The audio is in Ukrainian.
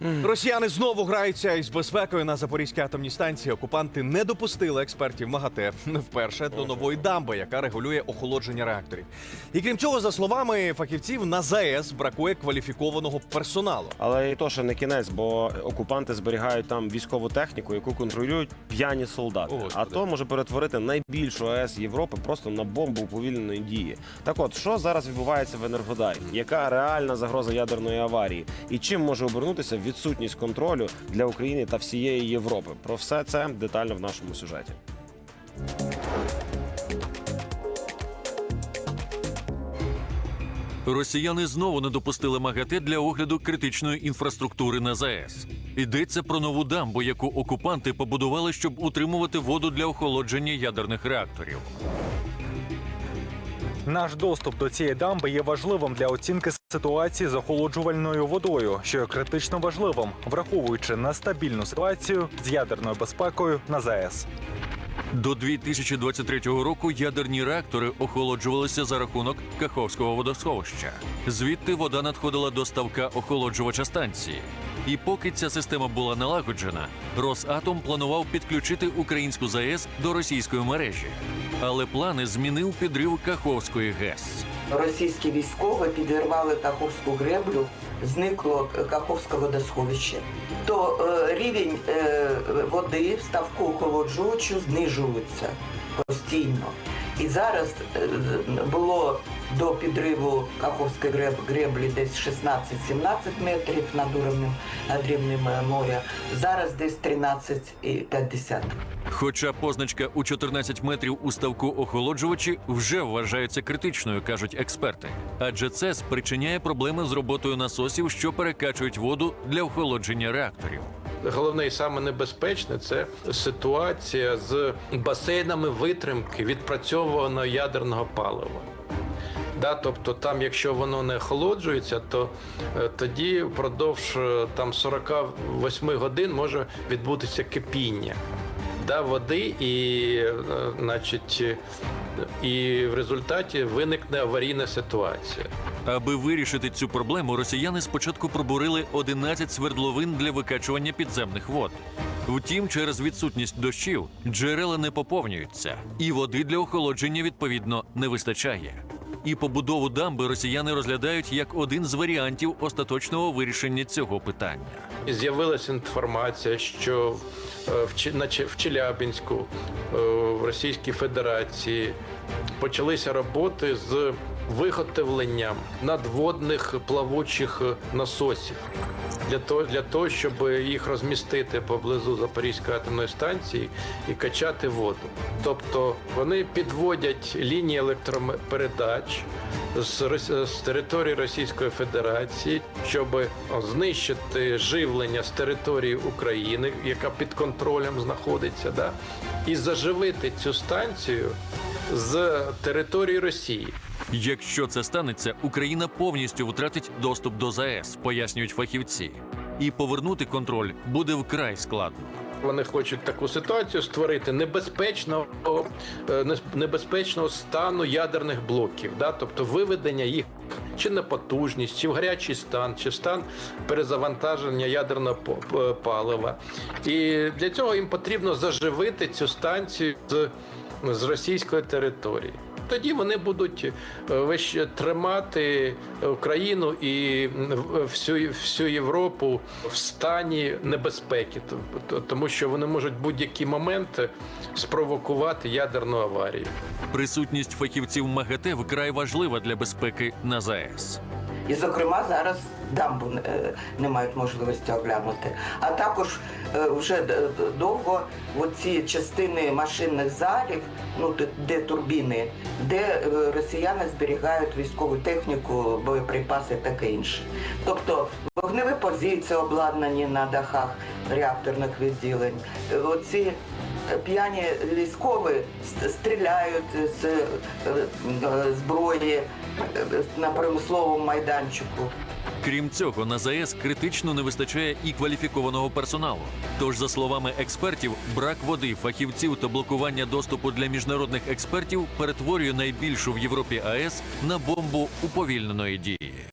Росіяни знову граються із безпекою на Запорізькій атомній станції. Окупанти не допустили експертів МАГАТЕ вперше до нової дамби, яка регулює охолодження реакторів. І крім цього, за словами фахівців, на ЗАЕС бракує кваліфікованого персоналу. Але і то ще не кінець, бо окупанти зберігають там військову техніку, яку контролюють п'яні солдати. О, а то може перетворити найбільшу АЕС Європи просто на бомбу уповільненої дії. Так от, що зараз відбувається в Енергодарі? Яка реальна загроза ядерної аварії? І чим може обернутися відсутність контролю для України та всієї Європи? Про все це детально в нашому сюжеті. Росіяни знову не допустили МАГАТЕ для огляду критичної інфраструктури на ЗАЕС. Йдеться про нову дамбу, яку окупанти побудували, щоб утримувати воду для охолодження ядерних реакторів. Наш доступ до цієї дамби є важливим для оцінки ситуації з охолоджувальною водою, що є критично важливим, враховуючи нестабільну ситуацію з ядерною безпекою на ЗАЕС. До 2023 року ядерні реактори охолоджувалися за рахунок Каховського водосховища. Звідти вода надходила до ставка охолоджувача станції. І поки ця система була налагоджена, Росатом планував підключити українську ЗАЕС до російської мережі. Але плани змінив підрив Каховської ГЕС. Російські військові підірвали Каховську греблю, зникло Каховське водосховище. То е, рівень е, води в ставку охолоджувачу знижується постійно. І зараз е, було до підриву Каховської греб- греблі десь 16-17 метрів над рівнем е, моря. Зараз десь 13,50. Хоча позначка у 14 метрів у ставку охолоджувачі вже вважається критичною, кажуть експерти. Адже це спричиняє проблеми з роботою насосів, що перекачують воду для охолодження реакторів. Головне і саме небезпечне це ситуація з басейнами витримки відпрацьованого ядерного палива. Да, тобто там, якщо воно не охолоджується, то е, тоді впродовж е, там 48 годин може відбутися кипіння да, води, і, е, значить, і в результаті виникне аварійна ситуація. Аби вирішити цю проблему, росіяни спочатку пробурили 11 свердловин для викачування підземних вод. Втім, через відсутність дощів джерела не поповнюються, і води для охолодження відповідно не вистачає. І побудову дамби росіяни розглядають як один з варіантів остаточного вирішення цього питання. З'явилася інформація, що е, в, Челябинську, е, в Російській Федерації почалися роботи з виготовленням надводних плавучих насосів для того, для того, щоб їх розмістити поблизу Запорізької атомної станції і качати воду. Тобто вони підводять лінії електропередач з, з території Російської Федерації, щоб знищити живлення з території України, яка під контролем знаходиться, да? і заживити цю станцію з території Росії. Якщо це станеться, Україна повністю втратить доступ до ЗАЕС, пояснюють фахівці. І повернути контроль буде вкрай складно. Вони хочуть таку ситуацію створити небезпечного, е, небезпечного стану ядерних блоків, да? тобто виведення їх чи на потужність, чи в гарячий стан, чи в стан перезавантаження ядерного палива. І для цього їм потрібно заживити цю станцію з, з російської території. Тоді вони будуть е, вище тримати Україну і всю, всю Європу в стані небезпеки, тому що вони можуть будь-який момент спровокувати ядерну аварію. Присутність фахівців МАГАТЕ вкрай важлива для безпеки на ЗАЕС. І, зокрема, зараз дамбу е, не мають можливості оглянути. А також е, вже д- довго оці частини машинних залів, ну де турбіни, де е, росіяни зберігають військову техніку, боєприпаси таке інше. Тобто вогневі позиції обладнані на дахах реакторних відділень. Е, Оці е, п'яні військові стріляють з е, зброї е, на промисловому майданчику. Крім цього, на ЗАЕС критично не вистачає і кваліфікованого персоналу. Тож, за словами експертів, брак води, фахівців та блокування доступу для міжнародних експертів перетворює найбільшу в Європі АЕС на бомбу уповільненої дії.